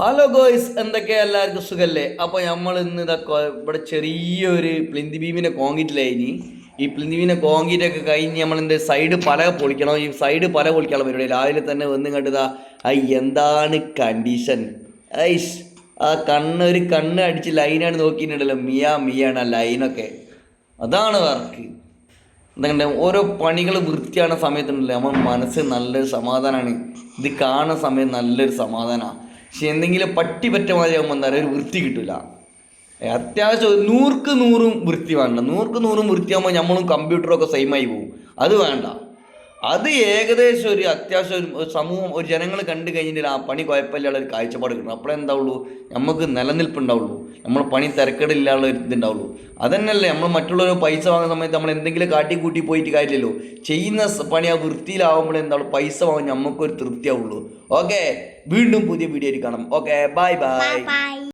Hello ഗോയ്സ് എന്തൊക്കെയാ? എല്ലാവർക്കും സുഖല്ലേ? അപ്പോൾ നമ്മൾ ഇന്ന് ഇതൊക്കെ ഇവിടെ ചെറിയൊരു പ്ലിന്തി ബീമിനെ കോങ്കിറ്റിലായിനി ഈ പ്ലിന്തി ബീമിനെ കോങ്കിറ്റ് ഒക്കെ കഴിഞ്ഞ് നമ്മൾ എന്ത് സൈഡ് പല പൊളിക്കണം. ഈ സൈഡ് പല പൊളിക്കാനുള്ള പരിപാടി. രാവിലെ തന്നെ വന്ന് കണ്ടതാ ഐ എന്താണ് കണ്ടീഷൻ ഐസ് ആ കണ്ണ് ഒരു കണ്ണ് അടിച്ച് ലൈനാണ് നോക്കിയിട്ടുണ്ടല്ലോ. മിയ മിയാണ് ആ ലൈനൊക്കെ അതാണ് വർക്ക് എന്താ ഓരോ പണികൾ വൃത്തിയാണ സമയത്തുണ്ടല്ലോ. നമ്മൾ മനസ്സ് നല്ലൊരു സമാധാനമാണ് ഇത് കാണുന്ന സമയം നല്ലൊരു സമാധാനമാണ് പക്ഷെ എന്തെങ്കിലും പട്ടി പറ്റ മാതിരി ആകുമ്പോൾ എന്താ പറയുക ഒരു വൃത്തി കിട്ടില്ല അത്യാവശ്യം നൂർക്ക് നൂറും വൃത്തി വേണ്ട. നൂർക്ക് നൂറും വൃത്തിയാകുമ്പോൾ നമ്മളും കമ്പ്യൂട്ടറും ഒക്കെ സെയിമായി പോകും അത് വേണ്ട. അത് ഏകദേശം ഒരു അത്യാവശ്യം ഒരു- സമൂഹം ഒരു ജനങ്ങൾ കണ്ടു കഴിഞ്ഞിട്ട് ആ പണി കുഴപ്പമില്ലാത്ത ഒരു കാഴ്ചപ്പാട് കിട്ടണം. അപ്പോഴെന്താവുള്ളൂ നമുക്ക് നിലനിൽപ്പുണ്ടാവുള്ളൂ. നമ്മൾ പണി തിരക്കേടില്ലാനുള്ള ഒരു ഇതുണ്ടാവുള്ളൂ. അതന്നെയല്ലേ നമ്മൾ മറ്റുള്ളവർ പൈസ വാങ്ങുന്ന സമയത്ത് നമ്മൾ എന്തെങ്കിലും കാട്ടി കൂട്ടി പോയിട്ട് കാര്യമില്ലല്ലോ. ചെയ്യുന്ന പണി ആ വൃത്തിയിലാവുമ്പോൾ എന്താണ് പൈസ വാങ്ങി നമുക്കൊരു തൃപ്തിയാവുള്ളൂ. ഓക്കെ? വീണ്ടും പുതിയ വീഡിയോയിൽ കാണാം. ഓക്കെ? Bye bye.